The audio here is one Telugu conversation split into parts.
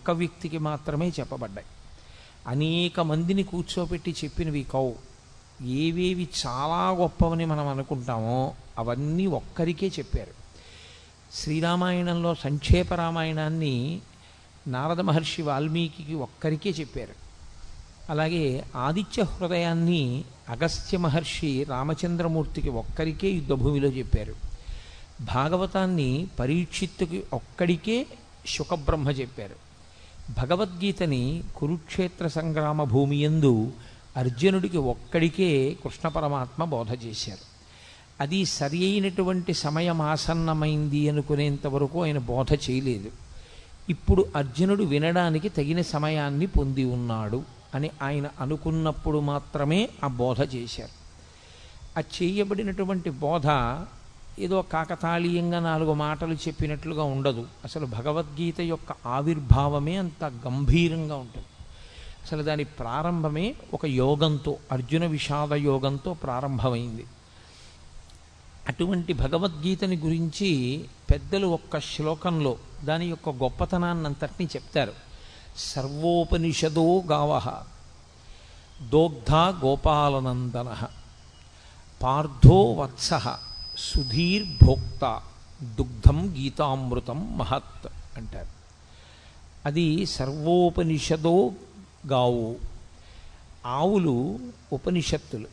ఒక్క వ్యక్తికి మాత్రమే చెప్పబడ్డాయి. అనేక మందిని కూర్చోబెట్టి చెప్పినవి కవు ఏవేవి చాలా గొప్పవని మనం అనుకుంటామో అవన్నీ ఒక్కరికే చెప్పారు. శ్రీరామాయణంలో సంక్షేప రామాయణాన్ని నారద మహర్షి వాల్మీకి ఒక్కరికే చెప్పారు. అలాగే ఆదిత్య హృదయాన్ని అగస్త్య మహర్షి రామచంద్రమూర్తికి ఒక్కరికే యుద్ధభూమిలో చెప్పారు. భాగవతాన్ని పరీక్షిత్తుకి ఒక్కడికే శుకబ్రహ్మ చెప్పారు. భగవద్గీతని కురుక్షేత్ర సంగ్రామ భూమి యందు అర్జునుడికి ఒక్కడికే కృష్ణ పరమాత్మ బోధ చేశారు. అది సరి అయినటువంటి సమయం ఆసన్నమైంది అనుకునేంత వరకు ఆయన బోధ చేయలేదు. ఇప్పుడు అర్జునుడు వినడానికి తగిన సమయాన్ని పొంది ఉన్నాడు అని ఆయన అనుకున్నప్పుడు మాత్రమే ఆ బోధ చేశారు. ఆ చేయబడినటువంటి బోధ ఏదో కాకతాళీయంగా నాలుగు మాటలు చెప్పినట్లుగా ఉండదు. అసలు భగవద్గీత యొక్క ఆవిర్భావమే అంత గంభీరంగా ఉంటుంది. అసలు దాని ప్రారంభమే ఒక యోగంతో అర్జున విషాద యోగంతో ప్రారంభమైంది. అటువంటి భగవద్గీతని గురించి పెద్దలు ఒక్క శ్లోకంలో దాని యొక్క గొప్పతనాన్ని అంతటినీ చెప్తారు. సర్వోపనిషదో గావ దోగ్ధ గోపాలనందన పార్థో వత్స సుధీర్భోక్త దుగ్ధం గీతామృతం మహత్ అంటారు. అది సర్వోపనిషదో గావు. ఆవులు ఉపనిషత్తులు.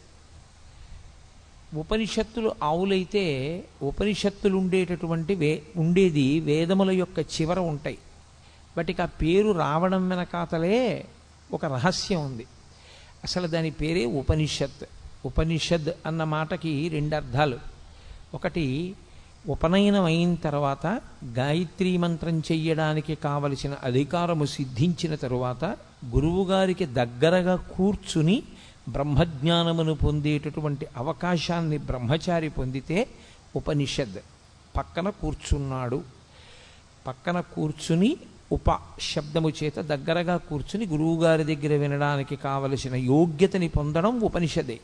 ఉపనిషత్తులు ఆవులైతే ఉపనిషత్తులు ఉండేటటువంటి వే ఉండేది వేదముల యొక్క చివర ఉంటాయి. వాటికి ఆ పేరు రావడం వెనకాతలే ఒక రహస్యం ఉంది. అసలు దాని పేరే ఉపనిషత్. ఉపనిషద్ అన్న మాటకి రెండు అర్థాలు. ఒకటి ఉపనయనం అయిన తర్వాత గాయత్రీ మంత్రం చెయ్యడానికి కావలసిన అధికారము సిద్ధించిన తరువాత గురువుగారికి దగ్గరగా కూర్చుని బ్రహ్మజ్ఞానమును పొందేటటువంటి అవకాశాన్ని బ్రహ్మచారి పొందితే ఉపనిషద్. పక్కన కూర్చున్నాడు. పక్కన కూర్చుని ఉప శబ్దము చేత దగ్గరగా కూర్చుని గురువుగారి దగ్గర వినడానికి కావలసిన యోగ్యతని పొందడం ఉపనిషదే.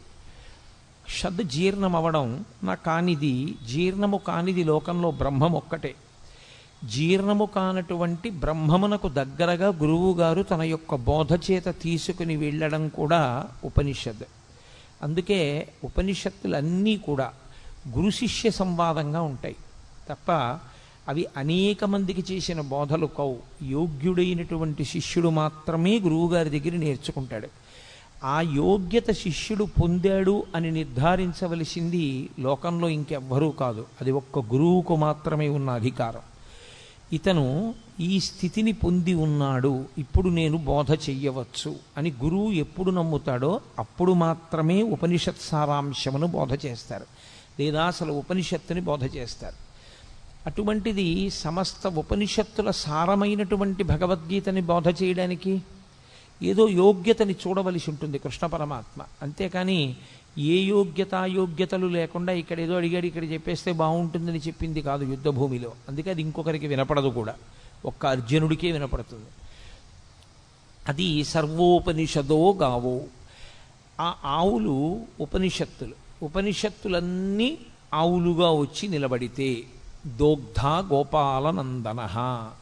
షద్ జీర్ణమవడం నా కానిది జీర్ణము కానిది లోకంలో బ్రహ్మం ఒక్కటే. జీర్ణము కానటువంటి బ్రహ్మమునకు దగ్గరగా గురువుగారు తన యొక్క బోధ చేత తీసుకుని వెళ్ళడం కూడా ఉపనిషద్ అందుకే ఉపనిషత్తులన్నీ కూడా గురు శిష్య సంవాదంగా ఉంటాయి. తప్ప అవి అనేక మందికి చేసిన బోధలు కవు యోగ్యుడైనటువంటి శిష్యుడు మాత్రమే గురువుగారి దగ్గర నేర్చుకుంటాడు. ఆ యోగ్యత శిష్యుడు పొందాడు అని నిర్ధారించవలసింది లోకంలో ఇంకెవ్వరూ కాదు. అది ఒక్క గురువుకు మాత్రమే ఉన్న అధికారం. ఇతను ఈ స్థితిని పొంది ఉన్నాడు. ఇప్పుడు నేను బోధ చెయ్యవచ్చు అని గురువు ఎప్పుడు నమ్ముతాడో అప్పుడు మాత్రమే ఉపనిషత్ సారాంశమును బోధ చేస్తారు. లేదా అసలు ఉపనిషత్తుని బోధ చేస్తారు. అటువంటిది సమస్త ఉపనిషత్తుల సారమైనటువంటి భగవద్గీతని బోధ చేయడానికి ఏదో యోగ్యతని చూడవలసి ఉంటుంది కృష్ణ పరమాత్మ. అంతేకాని ఏ యోగ్యత యోగ్యతలు లేకుండా ఇక్కడ ఏదో అడిగాడు ఇక్కడ చెప్పేస్తే బాగుంటుందని చెప్పింది కాదు యుద్ధభూమిలో. అందుకే అది ఇంకొకరికి వినపడదు కూడా. ఒక్క అర్జునుడికే వినపడుతుంది. అది సర్వోపనిషదో గావో. ఆ ఆవులు ఉపనిషత్తులు. ఉపనిషత్తులన్నీ ఆవులుగా వచ్చి నిలబడితే దోగ్ధ గోపాల నందన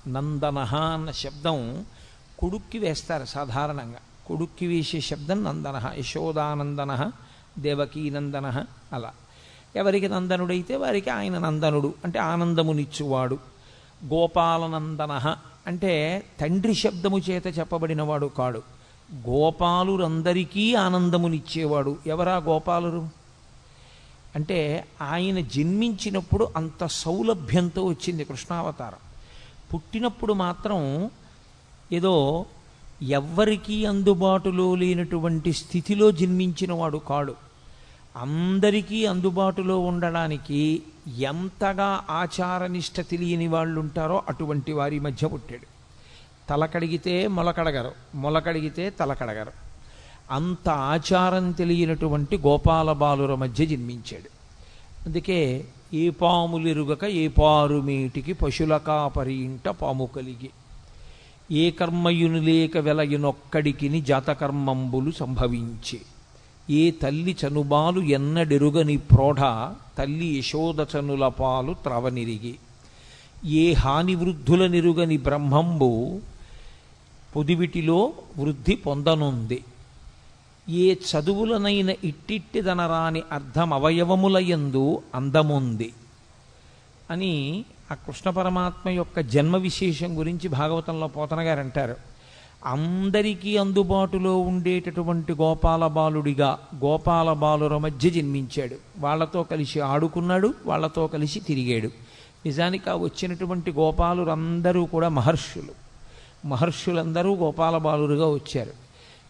నందన అన్న శబ్దం కొడుక్కి వేస్తారు సాధారణంగా. కొడుక్కి వేసే శబ్దం నందన యశోదానందన దేవకీనందన అలా. ఎవరికి నందనుడైతే వారికి ఆయన నందనుడు అంటే ఆనందమునిచ్చువాడు. గోపాలనందన అంటే తండ్రి శబ్దము చేత చెప్పబడినవాడు కాడు. గోపాలురందరికీ ఆనందమునిచ్చేవాడు. ఎవరా గోపాలురు? అంటే ఆయన జన్మించినప్పుడు అంత సౌలభ్యంతో వచ్చింది కృష్ణావతారం. పుట్టినప్పుడు మాత్రం ఏదో ఎవ్వరికీ అందుబాటులో లేనటువంటి స్థితిలో జన్మించినవాడు కాడు. అందరికీ అందుబాటులో ఉండడానికి ఎంతగా ఆచారనిష్ట తెలియని వాళ్ళు ఉంటారో అటువంటి వారి మధ్య పుట్టాడు. తలకడిగితే మొలకడగరు మొలకడిగితే తలకడగరు అంత ఆచారం తెలియనటువంటి గోపాల బాలుర మధ్య జన్మించాడు. అందుకే ఏ పాములిరుగక ఏ పారుమేటికి పశుల కాపరి ఇంట పాము కలిగి ఏ కర్మయును లేక వెలయునొక్కడికిని జాతకర్మంబులు సంభవించే ఏ తల్లి చనుబాలు ఎన్నడెరుగని ప్రోఢ తల్లి యశోదచనుల పాలు త్రవనిరిగి ఏ హాని వృద్ధుల నిరుగని బ్రహ్మంబు పొదివిటిలో వృద్ధి పొందనుంది. ఏ చదువులనైన ఇట్టిట్టిదనరాని అర్థం అవయవములయందు అందముంది అని ఆ కృష్ణ పరమాత్మ యొక్క జన్మ విశేషం గురించి భాగవతంలో పోతన గారు అంటారు. అందరికీ అందుబాటులో ఉండేటటువంటి గోపాల బాలుడిగా గోపాల బాలుర మధ్య జన్మించాడు. వాళ్ళతో కలిసి ఆడుకున్నాడు వాళ్ళతో కలిసి తిరిగాడు. నిజానికి ఆ వచ్చినటువంటి గోపాలురందరూ కూడా మహర్షులు. మహర్షులందరూ గోపాల బాలురుగా వచ్చారు.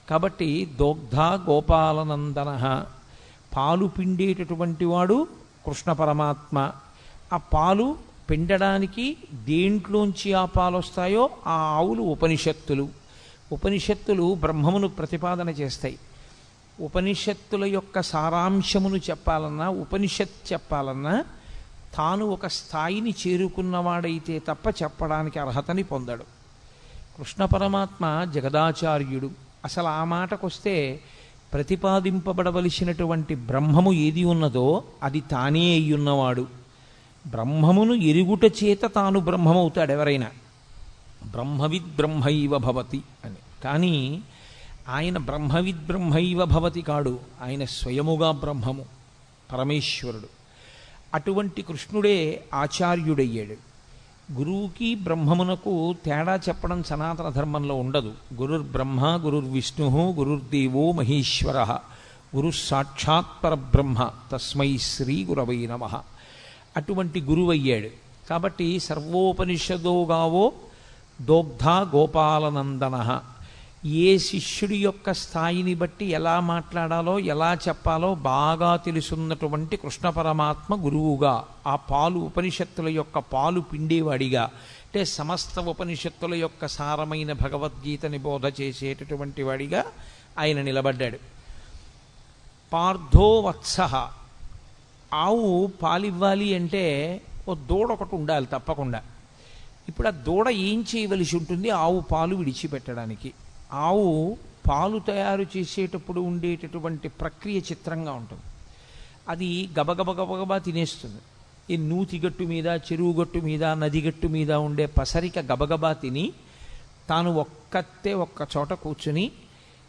కాబట్టి దోగ్ధ గోపాలనందన పాలు పిండేటటువంటి వాడు కృష్ణ పరమాత్మ. ఆ పాలు పిండడానికి దేంట్లోంచి ఆ పాలు వస్తాయో ఆ ఆవులు ఉపనిషత్తులు. ఉపనిషత్తులు బ్రహ్మమును ప్రతిపాదన చేస్తాయి. ఉపనిషత్తుల యొక్క సారాంశమును చెప్పాలన్నా ఉపనిషత్ చెప్పాలన్నా తాను ఒక స్థాయిని చేరుకున్నవాడైతే తప్ప చెప్పడానికి అర్హతని పొందడు. కృష్ణ పరమాత్మ జగదాచార్యుడు. అసలు ఆ మాటకొస్తే ప్రతిపాదింపబడవలసినటువంటి బ్రహ్మము ఏది ఉన్నదో అది తానే అయ్యున్నవాడు. బ్రహ్మమును ఎరుగుట చేత తాను బ్రహ్మమవుతాడు ఎవరైనా. బ్రహ్మవిద్ బ్రహ్మైవ భవతి అని. కానీ ఆయన బ్రహ్మవిద్ బ్రహ్మైవ భవతి కాడు. ఆయన స్వయముగా బ్రహ్మము పరమేశ్వరుడు. అటువంటి కృష్ణుడే ఆచార్యుడయ్యాడు. గురువుకి బ్రహ్మమునకు తేడా చెప్పడం సనాతన ధర్మంలో ఉండదు. గురుర్ బ్రహ్మ గురుర్ విష్ణు గురుర్దేవో మహేశ్వర. గురు సాక్షాత్ పరబ్రహ్మ తస్మై శ్రీ గురవై నమ. అటువంటి గురువయ్యాడు. కాబట్టి సర్వోపనిషదోగావో దోగ్ధ గోపాలనందన. ఏ శిష్యుడి యొక్క స్థాయిని బట్టి ఎలా మాట్లాడాలో ఎలా చెప్పాలో బాగా తెలుసున్నటువంటి కృష్ణ పరమాత్మ గురువుగా ఆ పాలు ఉపనిషత్తుల యొక్క పాలు పిండేవాడిగా అంటే సమస్త ఉపనిషత్తుల యొక్క సారమైన భగవద్గీతని బోధ చేసేటటువంటి వాడిగా ఆయన నిలబడ్డాడు. పార్థో వత్సహ ఆవు పాలివ్వాలి అంటే ఓ దూడ ఒకటి ఉండాలి తప్పకుండా. ఇప్పుడు ఆ దూడ ఏం చేయవలసి ఉంటుంది? ఆవు పాలు విడిచిపెట్టడానికి. ఆవు పాలు తయారు చేసేటప్పుడు ఉండేటటువంటి ప్రక్రియ చిత్రంగా ఉంటుంది. అది గబగబ గబగబా తినేస్తుంది. ఈ నూతిగట్టు మీద చెరువు గట్టు మీద నది గట్టు మీద ఉండే పసరిక గబగబా తిని తాను ఒక్కతే ఒక్క చోట కూర్చుని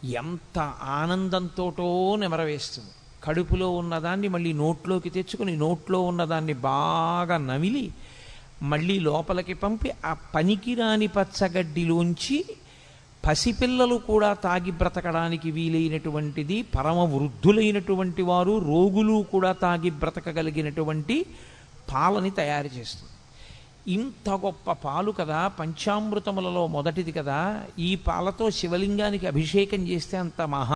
ఎంత ఆనందంతోటో నెమరవేస్తుంది. కడుపులో ఉన్నదాన్ని మళ్ళీ నోట్లోకి తెచ్చుకుని నోట్లో ఉన్నదాన్ని బాగా నమిలి మళ్ళీ లోపలికి పంపి ఆ పనికిరాని పచ్చగడ్డిలోంచి పసిపిల్లలు కూడా తాగి బ్రతకడానికి వీలైనటువంటిది పరమ వృద్ధులైనటువంటి వారు రోగులు కూడా తాగి బ్రతకగలిగినటువంటి పాలని తయారు చేస్తుంది. ఇంత గొప్ప పాలు కదా పంచామృతములలో మొదటిది కదా ఈ పాలతో శివలింగానికి అభిషేకం చేస్తే అంత మహా